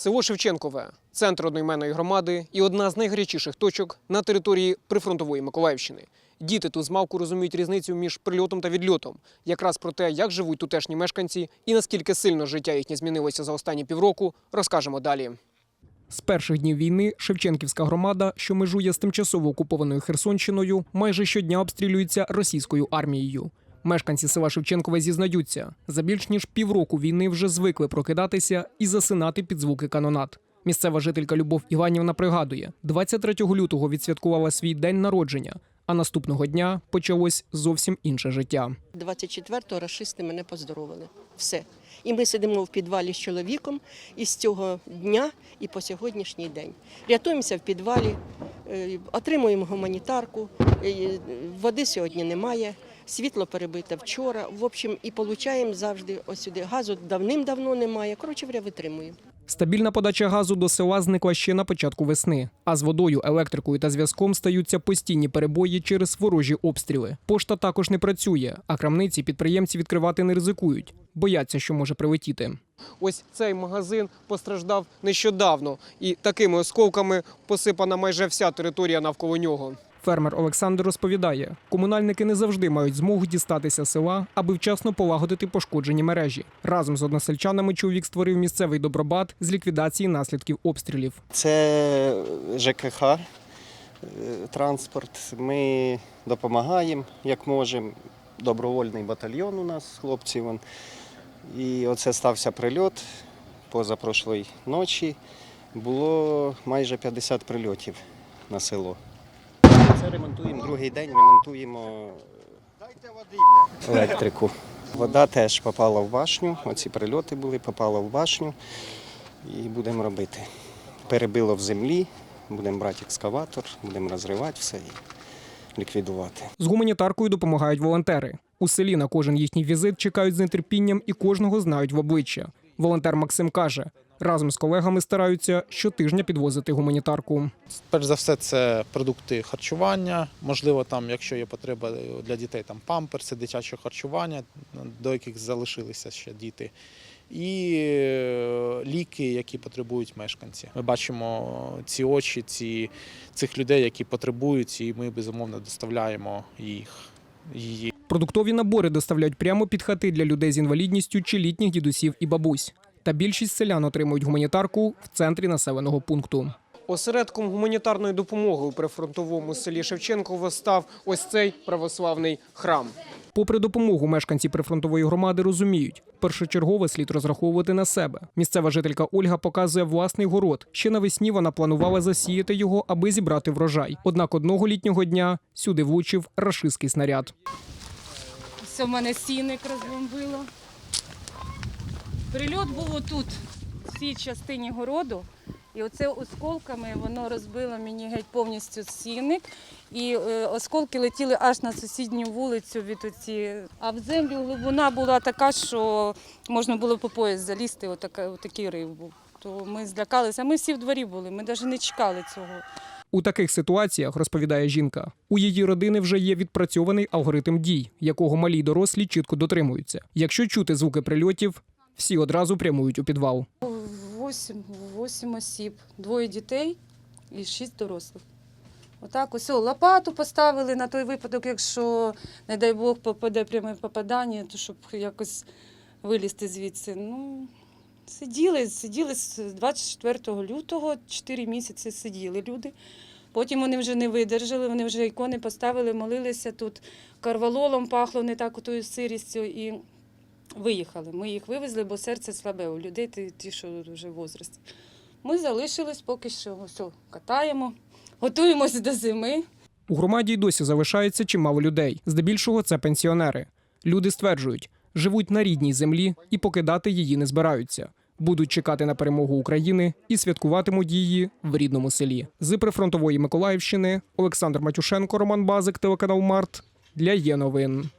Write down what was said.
Село Шевченкове центр одноіменної громади і одна з найгарячіших точок на території прифронтової Миколаївщини. Діти тут змалку розуміють різницю між прильотом та відльотом. Якраз про те, як живуть тутешні мешканці і наскільки сильно життя їхнє змінилося за останні півроку, розкажемо далі. З перших днів війни Шевченківська громада, що межує з тимчасово окупованою Херсонщиною, майже щодня обстрілюється російською армією. Мешканці села Шевченкове зізнаються, за більш ніж півроку війни вже звикли прокидатися і засинати під звуки канонат. Місцева жителька Любов Іванівна пригадує, 23 лютого відсвяткувала свій день народження, а наступного дня почалось зовсім інше життя. 24-го рашисти мене поздоровили. Все. І ми сидимо в підвалі з чоловіком і з цього дня і по сьогоднішній день. Рятуємося в підвалі, е, отримуємо гуманітарку, е, води сьогодні немає, світло перебите вчора. В общем, і получаємо завжди ось сюди. Газу давним-давно немає. Коротше, говоря, витримуємо. Стабільна подача газу до села зникла ще на початку весни. А з водою, електрикою та зв'язком стаються постійні перебої через ворожі обстріли. Пошта також не працює, а крамниці підприємці відкривати не ризикують, бояться, що може прилетіти. Ось цей магазин постраждав нещодавно, і такими осколками посипана майже вся територія навколо нього. Фермер Олександр розповідає, комунальники не завжди мають змогу дістатися села, аби вчасно полагодити пошкоджені мережі. Разом з односельчанами чоловік створив місцевий добробат з ліквідації наслідків обстрілів. Це ЖКХ, е, транспорт. Ми допомагаємо, як можемо. Добровольний батальйон у нас, хлопці. Вон. І оце стався прильот позапрошлої ночі. Було майже 50 прильотів на село. Це ремонтуємо другий день, ремонтуємо електрику. Вода теж попала в башню. Оці прильоти були, попала в башню і будемо робити. Перебило в землі, будемо брати екскаватор, будемо розривати все і ліквідувати. З гуманітаркою допомагають волонтери. У селі на кожен їхній візит чекають з нетерпінням і кожного знають в обличчя. Волонтер Максим каже, разом з колегами стараються щотижня підвозити гуманітарку. Перш за все, це продукти харчування. Можливо, там, якщо є потреба для дітей, там памперси, дитяче харчування, до яких залишилися ще діти. І е, ліки, які потребують мешканці. Ми бачимо ці очі, ці, цих людей, які потребують, і ми безумовно доставляємо їх її. Продуктові набори доставляють прямо під хати для людей з інвалідністю чи літніх дідусів і бабусь. Та більшість селян отримують гуманітарку в центрі населеного пункту. Осередком гуманітарної допомоги у прифронтовому селі Шевченково став ось цей православний храм. Попри допомогу, мешканці прифронтової громади розуміють, першочергово слід розраховувати на себе. Місцева жителька Ольга показує власний город. Ще навесні вона планувала засіяти його, аби зібрати врожай. Однак одного літнього дня сюди влучив рашистський снаряд. Все в мене сіник розбомбило. Прильот був отут, в цій частині городу. І оце осколками воно розбило мені геть повністю сіник. І е, осколки летіли аж на сусідню вулицю від оці. А в землю глибина була така, що можна було по пояс залізти, отака, отакий рив був. То ми злякалися. Ми всі в дворі були, ми навіть не чекали цього. У таких ситуаціях, розповідає жінка, у її родини вже є відпрацьований алгоритм дій, якого малі дорослі чітко дотримуються. Якщо чути звуки прильотів, всі одразу прямують у підвал. Восім, восім осіб, двоє дітей і шість дорослих. Отак, ось лопату поставили на той випадок, якщо, не дай Бог, попаде пряме попадання, то щоб якось вилізти звідси. Ну, сиділи, сиділи з 24 лютого, 4 місяці сиділи люди. Потім вони вже не видержали, вони вже ікони поставили, молилися тут. Карвалолом пахло не так отою сирістю і виїхали. Ми їх вивезли, бо серце слабе у людей, ті, ті, що вже в возрасті. Ми залишились поки що, о, катаємо, готуємося до зими. У громаді й досі залишається чимало людей. Здебільшого це пенсіонери. Люди стверджують, живуть на рідній землі і покидати її не збираються. Будуть чекати на перемогу України і святкуватимуть її в рідному селі. З прифронтової Миколаївщини Олександр Матюшенко, Роман Базик, телеканал Март для є новин.